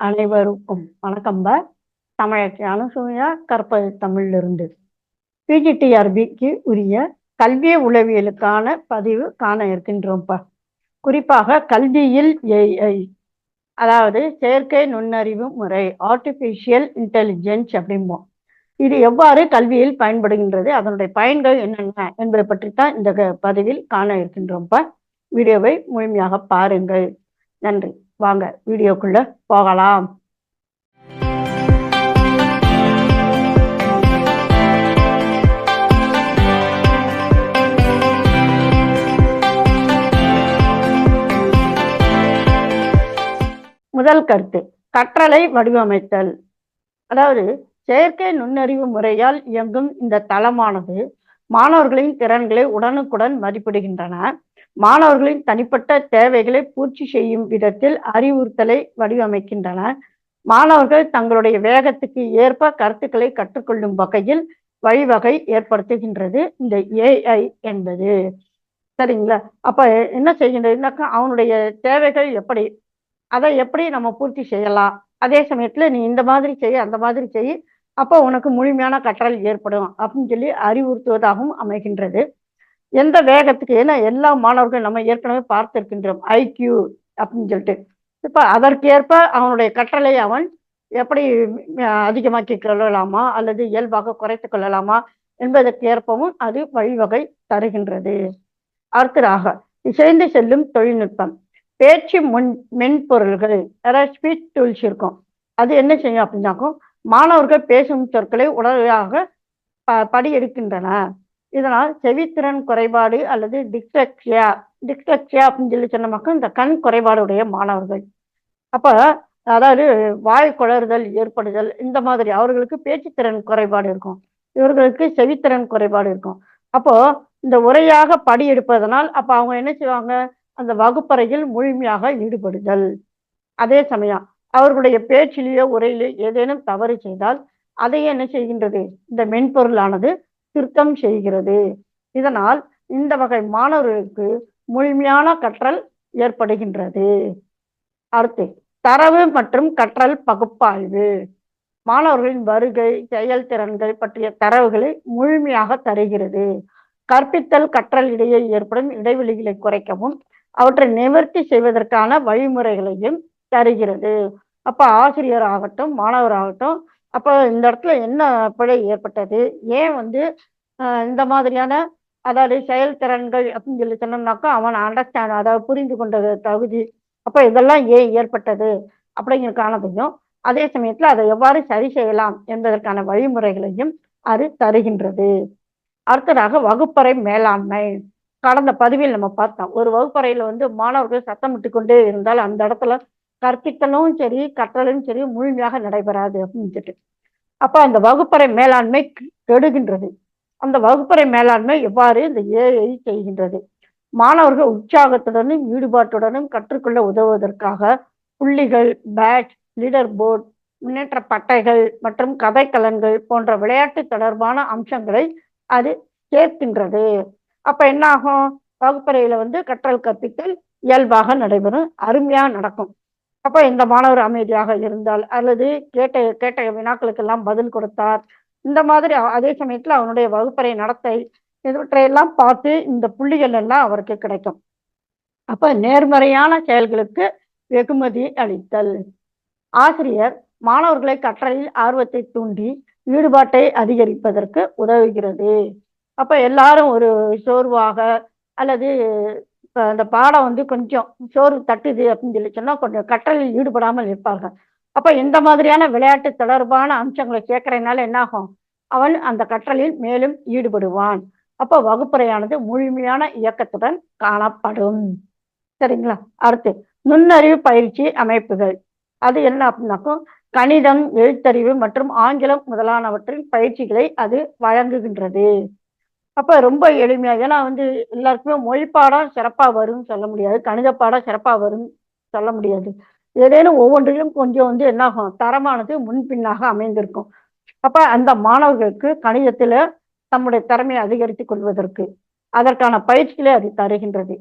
அனைவருக்கும் வணக்கம்ப தமிழச்சி அனுசூயா கற்பது தமிழிலிருந்து. பிஜிடிஆர்பிக்கு உரிய கல்வி உளவியலுக்கான பதிவு காண இருக்கின்றோம்ப்பா குறிப்பாக கல்வியில் ஏஐ அதாவது செயற்கை நுண்ணறிவு முறை ஆர்டிஃபிஷியல் இன்டெலிஜென்ஸ் அப்படிம்போம். இது எவ்வாறு கல்வியில் பயன்படுகின்றது அதனுடைய பயன்கள் என்னென்ன என்பதை பற்றி தான் இந்த க- பதிவில் காண இருக்கின்றோம்ப்பா வீடியோவை முழுமையாக பாருங்கள். நன்றி. வாங்க வீடியோக்குள்ள போகலாம். முதல் கருத்து கற்றலை வடிவமைத்தல். அதாவது செயற்கை நுண்ணறிவு முறையால் இயங்கும் இந்த தளமானது மாணவர்களின் திறன்களை உடனுக்குடன் மதிப்பிடுகின்றன. மாணவர்களின் தனிப்பட்ட தேவைகளை பூர்த்தி செய்யும் விதத்தில் அறிவுறுத்தலை வடிவமைக்கின்றன. மாணவர்கள் தங்களுடைய வேகத்துக்கு ஏற்ப கருத்துக்களை கற்றுக்கொள்ளும் வகையில் வழிவகை ஏற்படுத்துகின்றது. இந்த ஏஐ என்பது. சரிங்களா? அப்ப என்ன செய்கின்றதுனாக்கா அவனுடைய தேவைகள் எப்படி அதை எப்படி நம்ம பூர்த்தி செய்யலாம்? அதே சமயத்துல நீ இந்த மாதிரி செய்ய அந்த மாதிரி செய் அப்போ உனக்கு முழுமையான கற்றல் ஏற்படும் அப்படின்னு சொல்லி அறிவுறுத்துவதாகவும் அமைகின்றது. எந்த வேகத்துக்கு ஏன்னா எல்லா மாணவர்கள் நம்ம ஏற்கனவே பார்த்திருக்கின்றோம் ஐக்யூ அப்படின்னு சொல்லிட்டு. இப்போ அதற்கேற்ப அவனுடைய கற்றலை அவன் எப்படி அதிகமாக்கி கொள்ளலாமா அல்லது இயல்பாக குறைத்து கொள்ளலாமா என்பதற்கேற்பவும் அது வழிவகை தருகின்றது. அடுத்ததாக இசைந்து செல்லும் தொழில்நுட்பம். பேச்சு முன் மென்பொருள்கள் யாராவது ஸ்பீச் டூல்ஸ் இருக்கும். அது என்ன செய்யும் அப்படின்னாக்கும் மாணவர்கள் பேசும் சொற்களை உடனடியாக ப படியெடுக்கின்றன. இதனால் செவித்திறன் குறைபாடு அல்லது டிஸ்லெக்சியா டிஸ்லெக்சியா அப்படின்னு சொல்லி சொன்ன மக்கள் இந்த கண் குறைபாடுடைய மாணவர்கள். அப்போ அதாவது வாய் குளறுதல் ஏற்படுதல் இந்த மாதிரி அவர்களுக்கு பேச்சுத்திறன் குறைபாடு இருக்கும். இவர்களுக்கு செவித்திறன் குறைபாடு இருக்கும். அப்போ இந்த உரையாக படி எடுப்பதனால் அப்போ அவங்க என்ன செய்வாங்க? அந்த வகுப்பறையில் முழுமையாக ஈடுபடுதல். அதே சமயம் அவர்களுடைய பேச்சிலேயோ உரையிலேயோ ஏதேனும் தவறு செய்தால் அதை என்ன செய்கின்றது? இந்த மென்பொருளானது திருத்தம் செய்கிறது. இதனால் இந்த வகை மாணவர்களுக்கு முழுமையான கற்றல் ஏற்படுகின்றது. அடுத்து தரவு மற்றும் கற்றல் பகுப்பாய்வு. மாணவர்களின் வருகை செயல்திறன்கள் பற்றிய தரவுகளை முழுமையாக தருகிறது. கற்பித்தல் கற்றல் இடையே ஏற்படும் இடைவெளிகளை குறைக்கவும் அவற்றை நிவர்த்தி செய்வதற்கான வழிமுறைகளையும் தருகிறது. அப்ப ஆசிரியர் ஆகட்டும் மாணவர் ஆகட்டும் அப்போ இந்த இடத்துல என்ன பிழை ஏற்பட்டது? ஏன் வந்து ஆஹ் இந்த மாதிரியான அதாவது செயல்திறன்கள் அப்படின்னு சொல்லி சொன்னோம்னாக்கா அவன் அண்டர்ஸ்டாண்ட் அதாவது புரிந்து கொண்ட தகுதி. அப்போ இதெல்லாம் ஏன் ஏற்பட்டது? அப்படிங்கிறதுக்கானதையும் அதே சமயத்துல அதை எவ்வாறு சரி செய்யலாம் என்பதற்கான வழிமுறைகளையும் அது தருகின்றது. அடுத்ததாக வகுப்பறை மேலாண்மை. கடந்த பதிவில் நம்ம பார்த்தோம். ஒரு வகுப்பறையில வந்து மாணவர்கள் சத்தமிட்டு கொண்டே இருந்தால் அந்த இடத்துல கற்பித்தலும் சரி கற்றலும் சரி முழுமையாக நடைபெறாது அப்படின்னு சொல்லிட்டு. அப்ப அந்த வகுப்பறை மேலாண்மை கெ- கெடுகின்றது. அந்த வகுப்பறை மேலாண்மை எவ்வாறு இந்த ஏஐ செய்கின்றது? மாணவர்கள் உற்சாகத்துடனும் ஈடுபாட்டுடனும் கற்றுக்கொள்ள உதவுவதற்காக புள்ளிகள் பேட்ச் லீடர் போர்ட் முன்னேற்ற பட்டைகள் மற்றும் கதைக்கலன்கள் போன்ற விளையாட்டு தொடர்பான அம்சங்களை அது சேர்க்கின்றது. அப்ப என்ன ஆகும் வகுப்பறையில வந்து கற்றல் கற்பித்தல் இயல்பாக நடைபெறும் அருமையா நடக்கும். அப்ப இந்த மாணவர் அமைதியாக இருந்தால் அல்லது கேட்ட கேட்ட வினாக்களுக்கெல்லாம் பதில் கொடுத்தார். இந்த மாதிரி அதே சமயத்தில் அவனுடைய வகுப்பறை நடத்தை இவற்றையெல்லாம் பார்த்து இந்த புள்ளிகள் எல்லாம் அவருக்கு கிடைக்கும். அப்ப நேர்மறையான செயல்களுக்கு வெகுமதி அளித்தல். ஆசிரியர் மாணவர்களை கற்றலில் ஆர்வத்தை தூண்டி ஈடுபாட்டை அதிகரிப்பதற்கு உதவுகிறது. அப்ப எல்லாரும் ஒரு சோர்வாக அல்லது அந்த பாடம் வந்து கொஞ்சம் சோர்வு தட்டுது அப்படின்னு சொல்லி சொன்னா கொஞ்சம் கற்றலில் ஈடுபடாமல் இருப்பார்கள். அப்ப இந்த மாதிரியான விளையாட்டு தொடர்பான அம்சங்களை கேட்கறதுனால என்ன ஆகும் அவன் அந்த கற்றலில் மேலும் ஈடுபடுவான். அப்ப வகுப்பறையானது முழுமையான இயக்கத்துடன் காணப்படும். சரிங்களா? அடுத்து நுண்ணறிவு பயிற்சி அமைப்புகள். அது என்ன அப்படின்னாக்கும் கணிதம் எழுத்தறிவு மற்றும் ஆங்கிலம் முதலானவற்றின் பயிற்சிகளை அது வழங்குகின்றது. அப்ப ரொம்ப எளிமையா ஏன்னா வந்து எல்லாருக்குமே மொழி பாடம் சிறப்பா வரும்னு சொல்ல முடியாது கணித பாடம் சிறப்பா வரும் சொல்ல முடியாது. ஏதேனும் ஒவ்வொன்றிலும் கொஞ்சம் வந்து என்னாகும் தரமானது முன்பின்னாக அமைந்திருக்கும். அப்ப அந்த மாணவர்களுக்கு கணிதத்துல தம்முடைய திறமையை அதிகரித்துக் கொள்வதற்கு அதற்கான பயிற்சிகளை அது தருகின்றது.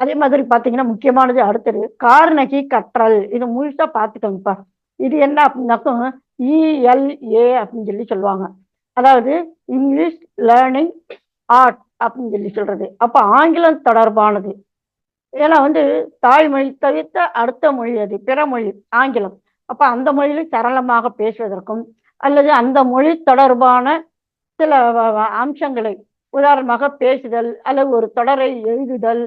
அதே மாதிரி பாத்தீங்கன்னா முக்கியமானது அடுத்தது கார்நகி கற்றல். இது முழுசா பார்த்துக்கோங்கப்பா இது என்ன அப்படின்னாக்கும் இஎல்ஏ அப்படின்னு சொல்லி சொல்லுவாங்க. அதாவது இங்கிலீஷ் லேர்னிங் ஆர்ட் அப்படின்னு சொல்லி சொல்கிறது அப்போ ஆங்கிலம் தொடர்பானது. ஏன்னா வந்து தாய்மொழி தவிர்த்த அடுத்த மொழி அது பிற மொழி ஆங்கிலம். அப்போ அந்த மொழியில் சரளமாக பேசுவதற்கும் அல்லது அந்த மொழி தொடர்பான சில அம்சங்களை உதாரணமாக பேசுதல் அல்லது ஒரு தொடரை எழுதுதல்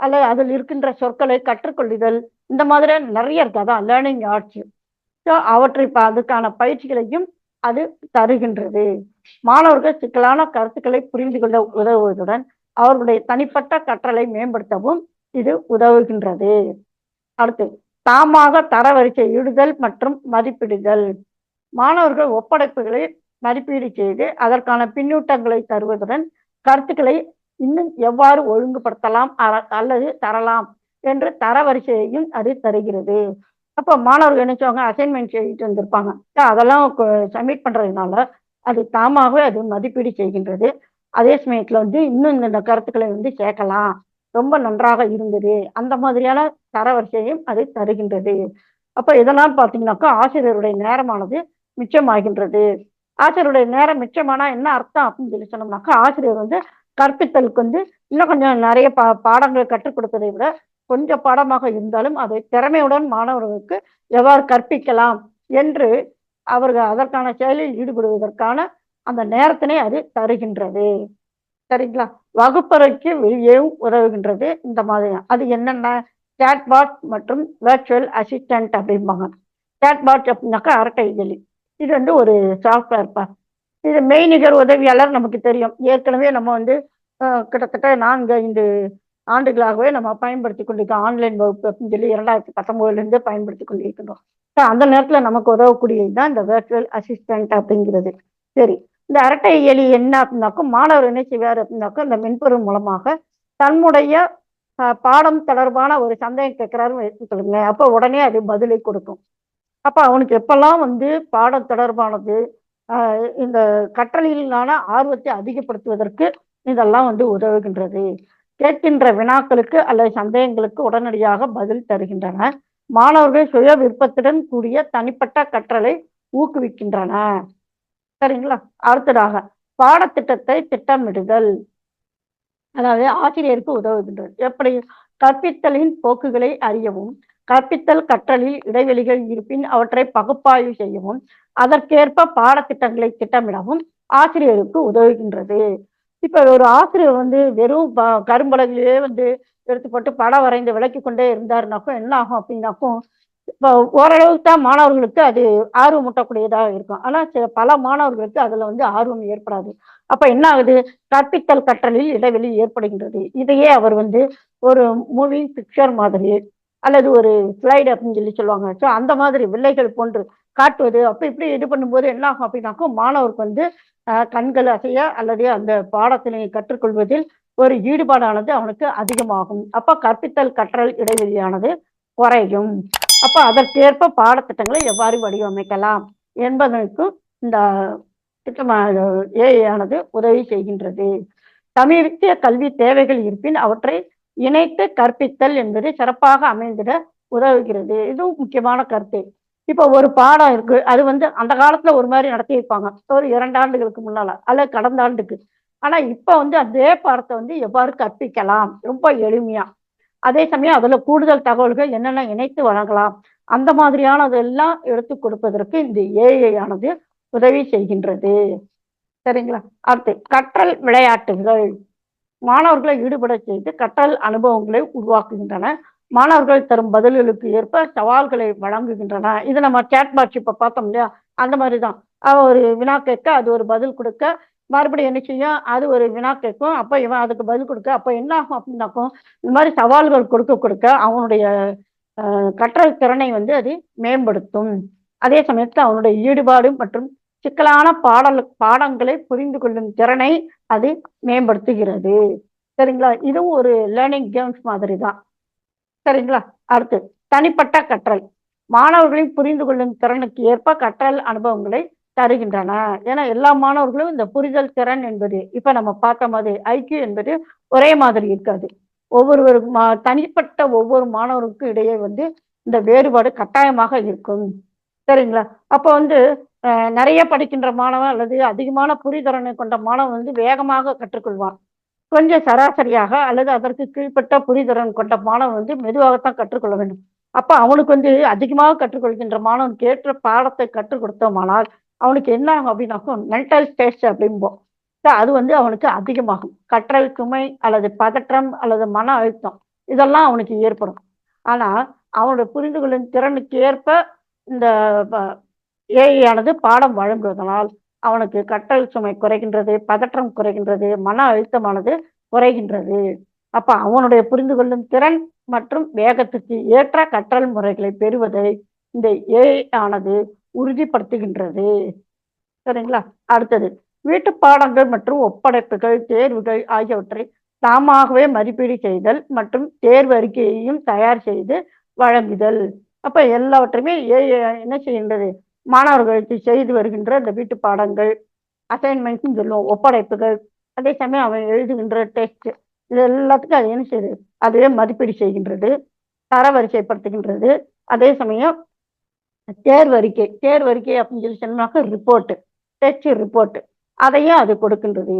அல்லது அதில் இருக்கின்ற சொற்களை கற்றுக்கொள்ளுதல் இந்த மாதிரி நிறைய இருக்கு. அதான் லேர்னிங் ஆர்ட்ஸ் ஸோ அவற்றை இப்போ அதுக்கான பயிற்சிகளையும் அது தருகின்றது. மாணவர்கள் சிக்கலான கருத்துக்களை புரிந்து கொள்ள உதவுவதுடன் அவர்களுடைய தனிப்பட்ட கற்றலை மேம்படுத்தவும் இது உதவுகின்றது. அடுத்து தாமாக தரவரிசை இடுதல் மற்றும் மதிப்பிடுதல். மாணவர்கள் ஒப்படைப்புகளை மதிப்பீடு செய்து அதற்கான பின்னூட்டங்களை தருவதுடன் கருத்துக்களை இன்னும் எவ்வாறு ஒழுங்குபடுத்தலாம் அல்லது தரலாம் என்று தரவரிசையையும் அது தருகிறது. அப்போ மாணவர்கள் என்ன செய்வாங்க அசைன்மெண்ட் செய்துட்டு வந்திருப்பாங்க. அதெல்லாம் சப்மிட் பண்றதுனால அது தாமாகவே அது மதிப்பீடு செய்கின்றது. அதே சமயத்துல வந்து இன்னும் இந்த கருத்துக்களை வந்து சேர்க்கலாம் ரொம்ப நன்றாக இருந்தது. அந்த மாதிரியான தரவரிசையும் அது தருகின்றது. அப்ப இதெல்லாம் பார்த்தீங்கன்னாக்கா ஆசிரியருடைய நேரமானது மிச்சமாகின்றது. ஆசிரியருடைய நேரம் மிச்சமானா என்ன அர்த்தம் அப்படின்னு சொல்லி சொன்னோம்னாக்கா ஆசிரியர் வந்து கற்பித்தலுக்கு வந்து இன்னும் கொஞ்சம் நிறைய பா பாடங்களை கற்றுக் கொடுப்பதை விட கொஞ்சம் பாடமாக இருந்தாலும் அதை திறமையுடன் மாணவர்களுக்கு எவ்வாறு கற்பிக்கலாம் என்று அவர்கள் அதற்கான செயலில் ஈடுபடுவதற்கான அந்த நேரத்தினை அது தருகின்றது. சரிங்களா? வகுப்பறைக்கு வெளியேவும் உதவுகின்றது இந்த மாதிரி அது என்னென்ன சேட்பாட் மற்றும் வேர்ச்சுவல் அசிஸ்டன்ட் அப்படிம்பாங்க. சேட்பாட் அப்படின்னாக்கா அரட்டை எலி இது வந்து ஒரு சாஃப்ட்வேர் பா. இது மெய்நிகர் உதவியாளர் நமக்கு தெரியும். ஏற்கனவே நம்ம வந்து கிட்டத்தட்ட நான்கு ஐந்து ஆண்டுகளாகவே நம்ம பயன்படுத்தி கொண்டிருக்கோம். ஆன்லைன் வகுப்பு அப்படின்னு சொல்லி இரண்டாயிரத்தி பத்தொன்பதுலேருந்து பயன்படுத்தி கொண்டிருக்கின்றோம். ஸோ அந்த நேரத்தில் நமக்கு உதவக்கூடியது தான் இந்த வேர்ச்சுவல் அசிஸ்டன்ட் அப்படிங்கிறது. சரி. இந்த அரட்டை எலி என்ன அப்படின்னாக்கும் மாணவர் என்ன செய்வார் அப்படின்னாக்கும் இந்த மென்பொருள் மூலமாக தன்னுடைய பாடம் தொடர்பான ஒரு சந்தேகம் கேட்கிறாருன்னு வச்சுக்கொள்ளுங்க அப்போ உடனே அது பதிலை கொடுக்கும். அப்போ அவனுக்கு எப்பெல்லாம் வந்து பாடம் தொடர்பானது இந்த கற்றலிலான ஆர்வத்தை அதிகப்படுத்துவதற்கு இதெல்லாம் வந்து உதவுகின்றது. கேட்கின்ற வினாக்களுக்கு அல்லது சந்தேகங்களுக்கு உடனடியாக பதில் தருகின்றன. மாணவர்கள் சுய விருப்பத்துடன் கூடிய தனிப்பட்ட கற்றலை ஊக்குவிக்கின்றன. சரிங்களா? அடுத்ததாக பாடத்திட்டத்தை திட்டமிடுதல். அதாவது ஆசிரியருக்கு உதவுகின்றது. எப்படி? கற்பித்தலின் போக்குகளை அறியவும் கற்பித்தல் கற்றலில் இடைவெளிகள் இருப்பின் அவற்றை பகுப்பாய்வு செய்யவும் அதற்கேற்ப பாடத்திட்டங்களை திட்டமிடவும் ஆசிரியருக்கு உதவுகின்றது. இப்ப ஒரு ஆசிரியர் வந்து வெறும் ப- வந்து எடுத்து போட்டு படம் வரைந்து விளக்கி கொண்டே இருந்தாருனாக்கும் என்ன ஆகும் அப்படின்னாக்கும் இப்போ ஓரளவுக்கு தான் மாணவர்களுக்கு அது ஆர்வம் ஊட்டக்கூடியதாக இருக்கும். ஆனால் சில பல மாணவர்களுக்கு அதில் வந்து ஆர்வம் ஏற்படாது. அப்போ என்ன ஆகுது? கற்பித்தல் கற்றலில் இடைவெளி ஏற்படுகின்றது. இதையே அவர் வந்து ஒரு மூவிங் பிக்சர் மாதிரி அல்லது ஒரு ஸ்லைடு அப்படின்னு சொல்லி சொல்லுவாங்க. ஸோ அந்த மாதிரி வில்லைகள் போன்று காட்டுவது. அப்போ இப்படி இது பண்ணும்போது என்ன ஆகும் அப்படின்னாக்கும் மாணவருக்கு வந்து ஆஹ், கண்கள் அசைய அல்லது அந்த பாடத்தினை கற்றுக்கொள்வதில் ஒரு ஈடுபாடானது அவனுக்கு அதிகமாகும். அப்ப கற்பித்தல் கற்றல் இடைவெளியானது குறையும். அப்ப அதற்கேற்ப பாடத்திட்டங்களை எவ்வாறு வடிவமைக்கலாம் என்பதற்கும் இந்த திட்டமா உதவி செய்கின்றது. சமீபத்திய கல்வி தேவைகள் இருப்பின் அவற்றை இணைத்து கற்பித்தல் என்பது சிறப்பாக அமைந்திட உதவுகிறது. இதுவும் முக்கியமான கருத்து. இப்போ ஒரு பாடம் இருக்கு. அது வந்து அந்த காலத்துல ஒரு மாதிரி நடத்தியிருப்பாங்க. ஒரு இரண்டு ஆண்டுகளுக்கு முன்னால அல்ல கடந்த ஆண்டுக்கு. ஆனா இப்ப வந்து அதே பாடத்தை வந்து எவ்வாறு கற்பிக்கலாம்? ரொம்ப எளிமையா. அதே சமயம் அதுல கூடுதல் தகவல்கள் என்னென்ன இணைத்து வழங்கலாம்? அந்த மாதிரியானதெல்லாம் எடுத்து கொடுப்பதற்கு இந்த ஏஐ ஆனது உதவி செய்கின்றது. சரிங்களா? அடுத்து கற்றல் விளையாட்டுகள். மாணவர்களை ஈடுபட செய்து கற்றல் அனுபவங்களை உருவாக்குகின்றன. மாணவர்கள் தரும் பதில்களுக்கு ஏற்ப சவால்களை வழங்குகின்றன. இது நம்ம சேட் பாக்ஸ் இப்ப பார்த்தோம் இல்லையா? அந்த மாதிரி தான் அவ ஒரு வினா கேட்க அது ஒரு பதில் கொடுக்க மறுபடியும் என்ன செய்யும்? அது ஒரு வினா கேட்கும். அப்போ இவன் அதுக்கு பதில் கொடுக்க அப்போ என்ன ஆகும் அப்படின்னாக்கும் இந்த மாதிரி சவால்கள் கொடுக்க கொடுக்க அவனுடைய அஹ், கற்றல் திறனை வந்து அது மேம்படுத்தும். அதே சமயத்தில் அவனுடைய ஈடுபாடு மற்றும் சிக்கலான பாடல் பாடங்களை புரிந்து கொள்ளும் திறனை அது மேம்படுத்துகிறது. சரிங்களா? இதுவும் ஒரு லேர்னிங் கேம்ஸ் மாதிரி தான் சரிங்களா? அடுத்து தனிப்பட்ட கற்றல். மாணவர்களின் புரிந்து கொள்ளும் திறனுக்கு ஏற்ப கற்றல் அனுபவங்களை தருகின்றன. ஏன்னா எல்லா மாணவர்களும் இந்த புரிதல் திறன் என்பது இப்ப நம்ம பார்த்த மாதிரி ஐக்கியம் என்பது ஒரே மாதிரி இருக்காது. ஒவ்வொரு மா தனிப்பட்ட ஒவ்வொரு மாணவருக்கும் இடையே வந்து இந்த வேறுபாடு கட்டாயமாக இருக்கும். சரிங்களா? அப்போ வந்து நிறைய படிக்கின்ற மாணவன் அல்லது அதிகமான புரிதரனை கொண்ட மாணவன் வந்து வேகமாக கற்றுக்கொள்வான். கொஞ்சம் சராசரியாக அல்லது அதற்கு கீழ்ப்பட்ட புரிதரன் கொண்ட மாணவன் வந்து மெதுவாகத்தான் கற்றுக்கொள்ள வேண்டும். அப்ப அவனுக்கு வந்து அதிகமாக கற்றுக்கொள்கின்ற மாணவன் கேட்ட பாடத்தை கற்றுக் கொடுத்தோமானால் அவனுக்கு என்ன ஆகும் அப்படின்னாக்கும் மென்டல் ஸ்ட்ரெஸ் அப்படிம்போம் அது வந்து அவனுக்கு அதிகமாகும். கற்றல் சுமை அல்லது பதற்றம் அல்லது மன அழுத்தம் இதெல்லாம் அவனுக்கு ஏற்படும். ஆனா அவனுடைய புரிந்து கொள்ளும் திறனுக்கு ஏற்ப இந்த ஏஐ ஆனது பாடம் வழங்குவதனால் அவனுக்கு கற்றல் சுமை குறைகின்றது பதற்றம் குறைகின்றது மன அழுத்தமானது குறைகின்றது. அப்ப அவனுடைய புரிந்து கொள்ளும் திறன் மற்றும் வேகத்துக்கு ஏற்ற கற்றல் முறைகளை பெறுவதை இந்த ஏஐ ஆனது உறுதிப்படுத்துகின்றது. சரிங்களா? அடுத்தது வீட்டு பாடங்கள் மற்றும் ஒப்படைப்புகள் தேர்வுகள் ஆகியவற்றை தாமாகவே மதிப்பீடு செய்தல் மற்றும் தேர்வு அறிக்கையையும் தயார் செய்து வழங்குதல். அப்ப எல்லாவற்றையுமே என்ன செய்கின்றது? மாணவர்களுக்கு செய்து வருகின்ற இந்த வீட்டு பாடங்கள் அசைன்மெண்ட்ஸ் சொல்லுவோம் ஒப்படைப்புகள் அதே சமயம் அவன் எழுதுகின்ற டெஸ்ட் இது எல்லாத்துக்கும் அது என்ன செய்யுது? அதுவே மதிப்பீடு செய்கின்றது தரவரிசைப்படுத்துகின்றது. அதே சமயம் தேர்வறிக்கை தேர்வறிக்கை அப்படின்னு சொல்லி சொன்னாக்க ரிப்போர்ட் டெஸ்ட் ரிப்போர்ட் அதையும் அது கொடுக்கின்றது.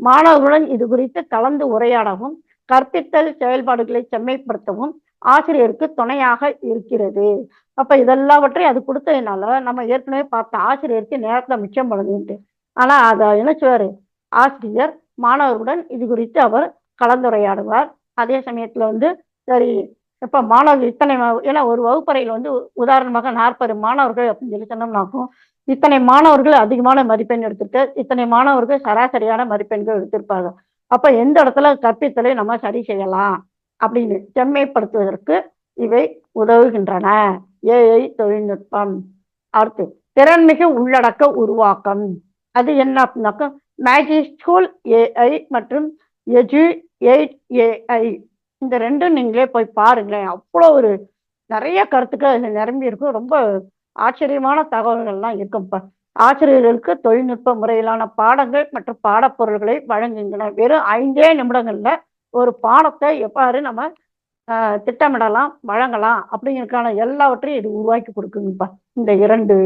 மாணவர்களுடன் இது குறித்து கலந்து உரையாடவும் கற்பித்தல் செயல்பாடுகளை செம்மைப்படுத்தவும் ஆசிரியருக்கு துணையாக இருக்கிறது. அப்ப இதெல்லாவற்றையும் அது கொடுத்ததுனால நம்ம ஏற்கனவே பார்த்த ஆசிரியருக்கு நேரத்தை மிச்சம் பண்ணுதுன்ட்டு ஆனா அதை என்ன செய்வாரு ஆசிரியர் மாணவர்களுடன் இது குறித்து அவர் கலந்துரையாடுவார். அதே சமயத்துல வந்து சரி இப்போ மாணவர்கள் இத்தனை ஏன்னா ஒரு வகுப்பறையில் வந்து உதாரணமாக நாற்பது மாணவர்கள் அப்படின்னு சொல்லி சொன்னோம்னாக்கும் இத்தனை மாணவர்கள் அதிகமான மதிப்பெண் எடுத்துட்டு இத்தனை மாணவர்கள் சராசரியான மதிப்பெண்கள் எடுத்திருப்பாங்க. அப்போ எந்த இடத்துல கற்பித்தலை நம்ம சரி செய்யலாம் அப்படின்னு செம்மைப்படுத்துவதற்கு இவை உதவுகின்றன. ஏஐ தொழில்நுட்பம். அடுத்து திறன்மிகு உள்ளடக்க உருவாக்கம். அது என்ன அப்படின்னாக்கா மேஜிக் ஸ்கூல் ஏஐ மற்றும் எஜு எயிட் ஏஐ இந்த ரெண்டும் நீங்களே போய் பாருங்களேன். அவ்வளோ ஒரு நிறைய கருத்துக்கள் அதில் நிரம்பி இருக்கும் ரொம்ப ஆச்சரியமான தகவல்கள்லாம் இருக்கும்ப்பா ஆசிரியர்களுக்கு தொழில்நுட்ப முறையிலான பாடங்கள் மற்றும் பாடப்பொருள்களை வழங்குகின்றன. வெறும் ஐந்தே நிமிடங்கள்ல ஒரு பாடத்தை எவ்வாறு நம்ம ஆஹ், திட்டமிடலாம் வழங்கலாம் அப்படிங்கிறதுக்கான எல்லாவற்றையும் இது உருவாக்கி கொடுக்குங்கப்பா இந்த இரண்டு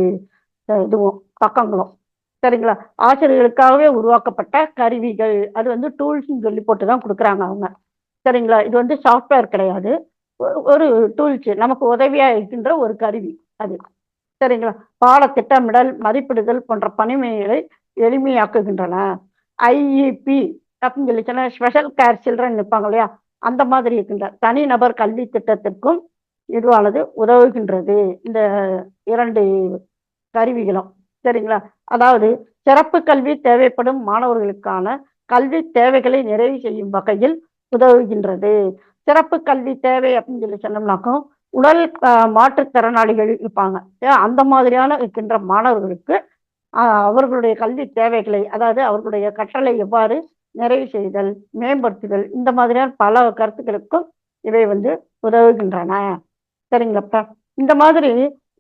இதுவும் பக்கங்களும். சரிங்களா? ஆசிரியர்களுக்காகவே உருவாக்கப்பட்ட கருவிகள். அது வந்து டூல்ஸ்ன்னு சொல்லி போட்டு தான் கொடுக்குறாங்க அவங்க. சரிங்களா? இது வந்து சாஃப்ட்வேர் கிடையாது. ஒரு டூல்ஸ் நமக்கு உதவியா இருக்கின்ற ஒரு கருவி அது. சரிங்களா? பாட திட்டமிடல் மதிப்பிடுதல் போன்ற பணிமைகளை எளிமையாக்குகின்றன. ஐஇபி அப்படின்னு சொல்லிச்சுன்னா ஸ்பெஷல் கேர் சில்ட்ரன் நிற்பாங்க இல்லையா? அந்த மாதிரி இருக்கின்ற தனிநபர் கல்வி திட்டத்திற்கும் இதுவானது உதவுகின்றது. இந்த இரண்டு கருவிகளும். சரிங்களா? அதாவது சிறப்பு கல்வி தேவைப்படும் மாணவர்களுக்கான கல்வி தேவைகளை நிறைவு செய்யும் வகையில் உதவுகின்றது. சிறப்பு கல்வி தேவை அப்படின்னு சொல்லி சொன்னோம்னாக்கும் உடல் மாற்றுத்திறனாளிகள் இருப்பாங்க. ஏன் அந்த மாதிரியான இருக்கின்ற மாணவர்களுக்கு ஆஹ், அவர்களுடைய கல்வி தேவைகளை அதாவது அவர்களுடைய கற்றலை எவ்வாறு நிறைவு செய்தல் மேம்படுத்துதல் இந்த மாதிரியான பல கருத்துக்களுக்கும் இவை வந்து உதவுகின்றன. சரிங்களப்பா இந்த மாதிரி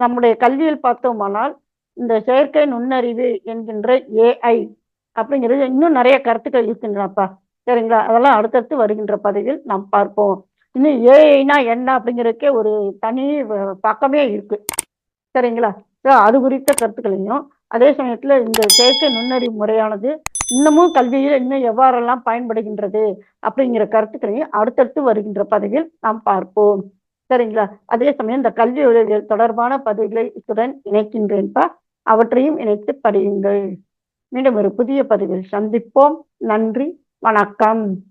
நம்முடைய கல்வியில் பார்த்தோமானால் இந்த செயற்கை நுண்ணறிவு என்கின்ற ஏஐ அப்படிங்கிறது இன்னும் நிறைய கருத்துக்கள் இருக்கின்றனப்பா சரிங்களா? அதெல்லாம் அடுத்தடுத்து வருகின்ற பதிவில் நாம் பார்ப்போம். இன்னும் ஏஐனா என்ன அப்படிங்கிறதுக்கே ஒரு தனி பக்கமே இருக்கு. சரிங்களா? அது குறித்த கருத்துக்களையும் அதே சமயத்துல இந்த செயற்கை நுண்ணறிவு முறையானது இன்னமும் கல்வியில் இன்னும் எவ்வாறெல்லாம் பயன்படுகின்றது அப்படிங்கிற கருத்துக்களையும் அடுத்தடுத்து வருகின்ற பதவியில் நாம் பார்ப்போம். சரிங்களா? அதே சமயம் இந்த கல்வி உதவிகள் தொடர்பான பதவிகளை இத்துடன் இணைக்கின்றேன்பா. அவற்றையும் இணைத்து படியுங்கள். மீண்டும் ஒரு புதிய பதிவில் சந்திப்போம். நன்றி. வணக்கம்.